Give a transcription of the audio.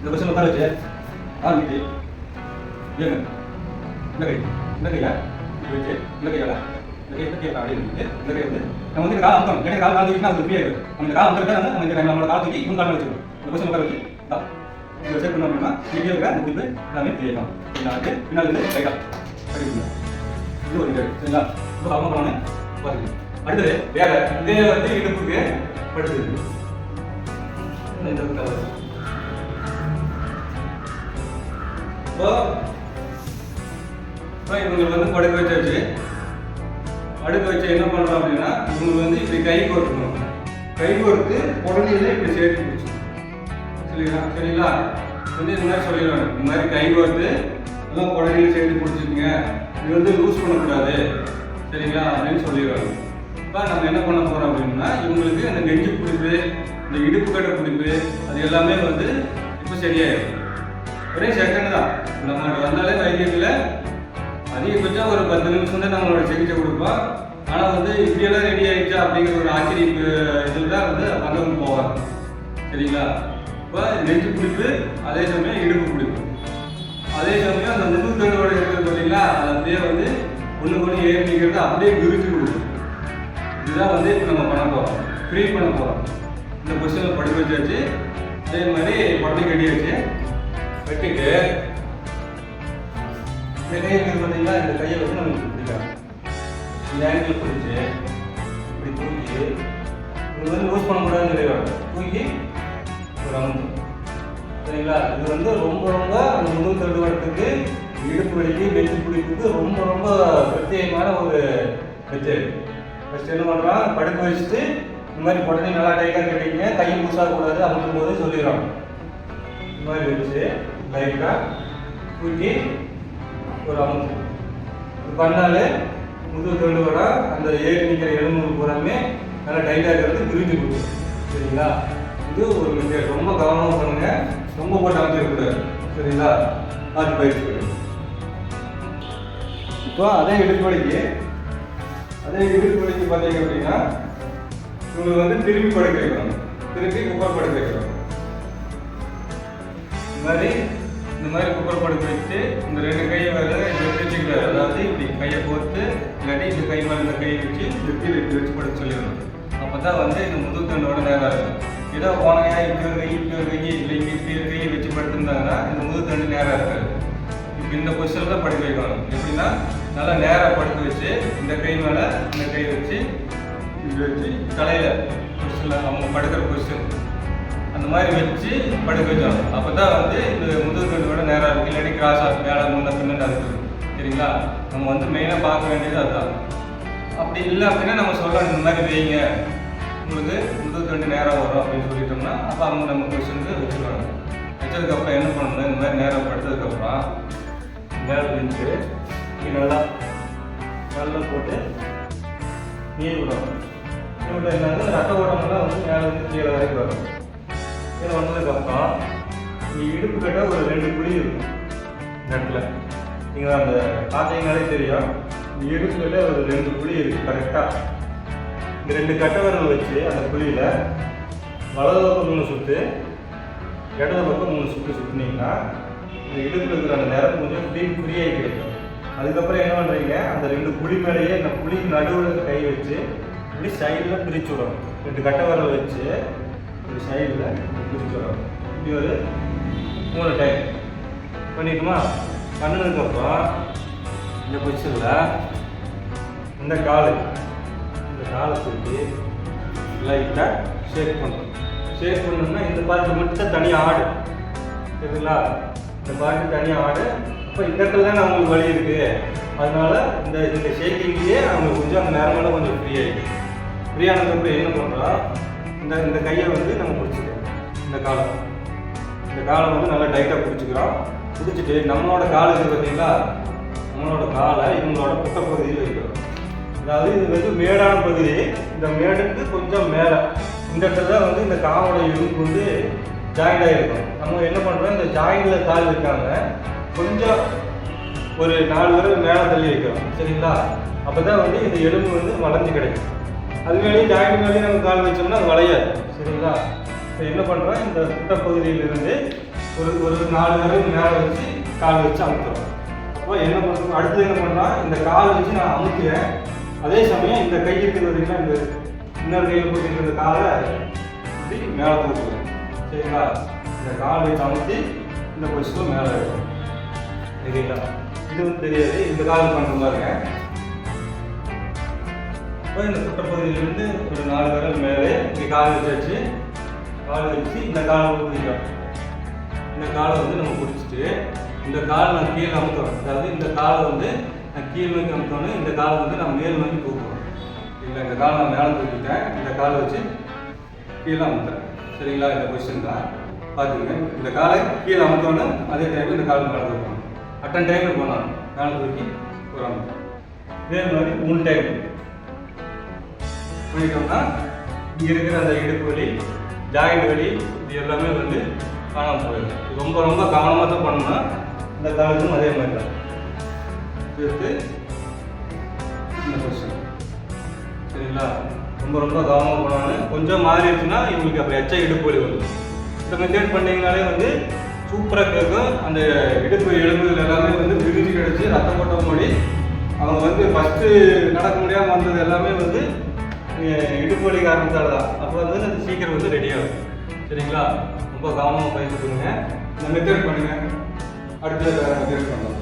இந்த கொஸ்டின் உட்கார வச்சு ஆரம்பிச்சு ஏங்க இந்த கை இந்த கையா இப்படி வச்சு இந்த கையால இந்த கை இந்த கையை அப்படியே இந்த கை வந்து நம்ம வந்து கால் அமுத்தணும் கிடையாது கால் கால் தூக்கினா அது ஃப்ரீயாக இருக்கும் நம்ம கால் அமுத்தம் வந்து நம்ம இந்த நம்மளோட கால் தூக்கி இவங்க கால் வச்சுக்கணும் இந்த கொஸ்டின் உட்கார வச்சு இந்தா. இதை செக் பண்ணோம் அப்படின்னா இங்கே இருக்க அந்த எல்லாமே தெரியலாம் பின்னாடி பின்னாடி இருந்து ரைட்டா படிக்கணும் இது ஒரு கேள்வி சரிங்களா இப்போ அவங்க பண்ணணும் பாருங்க அடுத்தது வேற இதே வந்து இடுப்புக்கு படுத்துருக்கு இந்த பக்கம் இப்போ இப்போ இவங்களுக்கு வந்து படுக்க வச்சாச்சு. படுக்க வச்சு என்ன பண்ணுறோம் அப்படின்னா இவங்களுக்கு வந்து இப்படி கை கோர்த்துக்கணும் கை கோர்த்து உடனே இப்படி சேர்த்து பிடிச்சி சரிங்களா? சரிங்களா? வந்து இந்த மாதிரி சொல்லிடுவாங்க இந்த மாதிரி கை கோர்த்து எல்லாம் உடனே சேர்த்து பிடிச்சிருக்கீங்க இது வந்து லூஸ் பண்ணக்கூடாது. சரிங்களா? அப்படின்னு சொல்லிடுவாங்க இப்போ நம்ம என்ன பண்ண போகிறோம் அப்படின்னா இவங்களுக்கு அந்த நெஞ்சு பிடிப்பு இந்த இடுப்பு கட்டை பிடிப்பு அது எல்லாமே வந்து இப்போ சரியாயிடும் ஒரே செகண்ட் தான். நம்மளோட வந்தாலே வைத்தியத்தில் அதிகபட்சம் ஒரு பத்து நிமிஷம் தான் நம்மளோட சிகிச்சை கொடுப்போம். ஆனால் வந்து இப்படியெல்லாம் ரெடி ஆகிடுச்சா அப்படிங்கிற ஒரு ஆச்சரிய இதில் தான் வந்து வந்தவங்க போவாங்க. சரிங்களா? இப்போ நெஞ்சு பிடிப்பு அதே சமயம் இடுப்பு பிடிப்பு அதே சமயம் அந்த முதுகுத்தண்டோட இருக்கிறது பார்த்தீங்களா அது அப்படியே வந்து ஒன்று ஒன்று ஏறி அப்படியே விரிச்சு கொடுக்கும். இதுதான் வந்து இப்போ நம்ம பண்ண போகிறோம் ஃப்ரீ பண்ண போகிறோம் இந்த கொஸ்டினில் படுக்க வச்சாச்சு. அதே மாதிரி படுத்து கட்டியாச்சு வெட்டிட்டு இந்த கை பார்த்தீங்கன்னா இந்த கையை வந்து நம்ம இப்படி பிடிக்கலாம். இந்த ஆங்கிள் பிடிச்சி இப்படி தூக்கி இது வந்து யூஸ் பண்ணக்கூடாதுன்னு சொல்லிடுவாங்க தூக்கி ஒரு அமுத்து சரிங்களா? இது வந்து ரொம்ப ரொம்ப அந்த முதுகு தண்டுவடத்துக்கு இடுப்பு வலிக்கு நெஞ்சு பிடிப்புக்கு ரொம்ப ரொம்ப பிரத்யேகமான ஒரு மெத்தேட் ஃபஸ்ட் என்ன பண்ணுறான் படுக்க வச்சுட்டு இந்த மாதிரி உடனே நல்லா டைட்டாக கட்டிங்க கையை கூசாகக்கூடாது அமுக்கும் போது சொல்லிடுறான் இந்த மாதிரி வச்சு லைட்டாக தூக்கி ஒரு அமுத்து இது பண்ணாலே முதுகு தண்டு வர அந்த ஏறி நிற்கிற எலும்பு பூராமே நல்லா டைட்டாக இருக்கிறது விரிஞ்சு கொடுக்கும் சரிங்களா? இது ஒரு மெத்தேட் ரொம்ப கவனமாக பண்ணுங்கள் ரொம்ப போட்டு அமைச்சிடக்கூடாது சரிங்களா? அது பயிற்சி பண்ணுங்க இப்போ அதே இடுப்படிக்கு அதே இடுப்படிக்கு பார்த்தீங்க அப்படின்னா உங்களுக்கு வந்து திரும்பி படுக்க வைக்கணும். திருப்பி குப்பை படுக்க வைக்கணும். இது மாதிரி இந்த மாதிரி குப்பர் படுக்க வச்சு இந்த ரெண்டு கையை வேற இப்படி வச்சுக்கிறாரு. அதாவது இப்படி கையை கோர்த்து இல்லாட்டி இந்த கை மேலே இந்த கையை வச்சு இப்படி வெட்டி வச்சு படுக்க சொல்லிடணும். அப்போ தான் வந்து இந்த முதுகு தண்டோட நேரம் இருக்கும் ஏதோ போனங்க இப்படி ஒரு கை இப்படி ஒரு கை இல்லை இங்கே இப்படி ஒரு கையை வச்சு படுத்திருந்தாங்கன்னா இந்த முதுகு தண்டு நேரம் இருக்காது. இப்போ இந்த பொசிஷனில் தான் படுக்க வைக்கணும். எப்படின்னா நல்லா நேராக படுக்க வச்சு இந்த கை மேலே இந்த கை வச்சு இப்படி வச்சு தலையில் பொசிஷனில் அவங்க படுக்கிற பொசிஷன் அந்த மாதிரி வச்சு படுக்க வச்சோம் அப்போ தான் வந்து இந்த முதுகு கூட நேராக இருக்கும். இல்லாட்டி கிராஸ் ஆகும் மேலே முன்ன பின்னாடி இருக்குது சரிங்களா? நம்ம வந்து மெயினாக பார்க்க வேண்டியது அதுதான். அப்படி இல்லை அப்படின்னா நம்ம சொல்லணும் இந்த மாதிரி வைங்க. உங்களுக்கு முதல் கண்டு நேராக வரும் அப்படின்னு சொல்லிட்டோம்னா அப்போ அவங்க நம்ம கொஸ்டினுக்கு வச்சுருவாங்க வச்சதுக்கப்புறம் என்ன பண்ணணும்? இந்த மாதிரி நேரம் படுத்ததுக்கப்புறம் நேரம் விரிச்சு நல்லா நல்லா போட்டு நீர் விடணும். நீர் விட ரத்த ஓட்டமெல்லாம் வந்து மேலே வந்து கீழே வரைக்கும் வரும். கீழே வந்ததுக்கப்புறம் இங்கே இடுப்பு கட்ட ஒரு ரெண்டு குழி இருக்கும் இந்த இடத்துல நீங்கள் அந்த பார்த்தீங்கனாலே தெரியும். நீ இடுப்பு கட்ட ஒரு ரெண்டு குழி இருக்குது கரெக்டாக இந்த ரெண்டு கட்ட வச்சு அந்த குழியில் வலது பக்கம் மூணு சுற்று இடது பக்கம் மூணு சுற்று சுற்றினீங்கன்னா இந்த இடுப்பில் இருக்கிற அந்த நிறம் கொஞ்சம் ஃப்ரீ ஃப்ரீயாக கிடைக்கும். அதுக்கப்புறம் என்ன பண்ணுறீங்க அந்த ரெண்டு குழி மேலேயே இந்த குழிக்கு நடுவில் கை வச்சு இப்படி சைடில் பிரித்து விடணும். ரெண்டு கட்டவரல் வச்சு இப்படி சைடில் பிரித்து வரும் இப்படி ஒரு மூணு டைம். பண்ணிட்டுமா? பண்ணினதுக்கப்புறம் இந்த பொசிஷனில் இந்த காலு இந்த காலை சுற்றி லைட்டாக ஷேக் பண்ணணும். ஷேக் பண்ணணும்னா இந்த பாட்டு மட்டும் தனியாக ஆடு. சரிங்களா? இந்த பாட்டு தனியாக ஆடு. அப்போ இந்த இடத்துல தான் அவங்களுக்கு வழி இருக்குது அதனால இந்த இந்த ஷேக்கிங்லேயே அவங்களுக்கு கொஞ்சம் அந்த நேரமெல்லாம் கொஞ்சம் ஃப்ரீ ஆகிடுது ஃப்ரீ ஆனதுக்கப்புறம் என்ன பண்ணுறோம் இந்த இந்த கையை வந்து நம்ம பிடிச்சிக்கிறோம் இந்த காலம் இந்த காலம் வந்து நல்லா டைட்டாக பிடிச்சிக்கிறோம். பிடிச்சிட்டு நம்மளோட கால் இருக்குது பார்த்தீங்களா? நம்மளோட காலை இவங்களோட புட்ட பகுதியில் வைக்கிறோம். அதாவது இது வந்து மேடான பகுதி. இந்த மேடுக்கு கொஞ்சம் மேலே. இந்த இடத்துல தான் வந்து இந்த காவோட எலும்பு வந்து ஜாயிண்ட் ஆகிருக்கும் நம்ம என்ன பண்ணுறோம் இந்த ஜாயிண்டில் கால் இருக்காங்க. கொஞ்சம் ஒரு நாலு பேர் மேலே தள்ளி வைக்கிறோம். சரிங்களா? அப்போ தான் வந்து இந்த எலும்பு வந்து வளைஞ்சு கிடைக்கும். அது மேலேயே ஜாக்கெட் மேலேயே நம்ம கால் வச்சோம்னா அது வளையாது. சரிங்களா? இப்போ என்ன பண்ணுறோம் இந்த புட்ட பகுதியிலிருந்து ஒரு ஒரு நாலு தடவை மேலே வச்சு கால் வச்சு அமுத்துறோம். அப்போ என்ன பண்ணுறோம் அடுத்து என்ன பண்ணுறோம் இந்த கால் வச்சு நான் அமுத்துறேன் அதே சமயம் இந்த கை இருக்குது பார்த்தீங்கன்னா இந்த இன்னொரு கையில் போட்டுக்கிற இந்த காலை இப்படி மேலே தூக்குறேன் சரிங்களா? இந்த கால் வச்சு அமுத்தி இந்த பொசிஷன் மேலே இருக்கும் சரிங்களா? இது வந்து தெரியாது. இந்த கால் பண்ணுற பாருங்க. இப்போ இந்த குட்டப்பகுதியிலேருந்து ஒரு நாலு விரல் மேலே இங்கே கால் வச்சாச்சு. கால் வச்சு இந்த காலை ஊற்றிக்கலாம் இந்த காலை வந்து நம்ம பிடிச்சிட்டு இந்த காலை நான் கீழே அமுத்துறோம் அதாவது இந்த காலை வந்து நான் கீழ் நோக்கி அமுத்தோன்னு இந்த காலை வந்து நான் மேல் நோக்கி தூக்குறோம் இல்லை இந்த காலை நான் மேலே தூக்கிட்டேன். இந்த காலை வச்சு கீழே அமுத்துறேன். சரிங்களா? இந்த கொஸ்டின் தான். பார்த்துங்க இந்த காலை கீழே அமுத்தோன்னு அதே டைமில் இந்த காலை மேலே தூக்கணும். அட்டன் டைமில் போனோம் மேலே தூக்கி ஒரு அமுத்தம் இதே மாதிரி மூணு டைம் பண்ணிட்டோம்னா இங்கே இருக்கிற அந்த இடுப்பு வலி ஜாயிண்ட் வலி இது எல்லாமே வந்து காணாமல் போயிடும். ரொம்ப ரொம்ப கவனமாக தான் பண்ணணும் இந்த காலத்துக்கும் அதே மாதிரி தான். சேர்த்து இந்த கொஸ்டின் சரிங்களா? ரொம்ப ரொம்ப கவனமாக போனாலும் கொஞ்சம் மாறிடுச்சுன்னா இவங்களுக்கு அப்புறம் எச்சா இடுப்பு வலி வரும் இந்த மெத்தேட் பண்ணிங்கனாலே வந்து சூப்பராக கேட்கும். அந்த இடுப்பு எலும்புகள் எல்லாமே வந்து விரிஞ்சு கிடச்சி ரத்தம் கொட்ட மூடி அவங்க வந்து ஃபஸ்ட்டு நடக்க முடியாமல் வந்தது எல்லாமே வந்து இடுப்பு வலி காரணத்தால தான் அப்போ வந்து சீக்கிரம் வந்து ரெடி ஆகும். சரிங்களா? ரொம்ப கவனமாக பயிற்சி பண்ணுங்க இந்த மெத்தட் பண்ணுங்க. அடுத்த மெத்தட் பண்ணலாம்.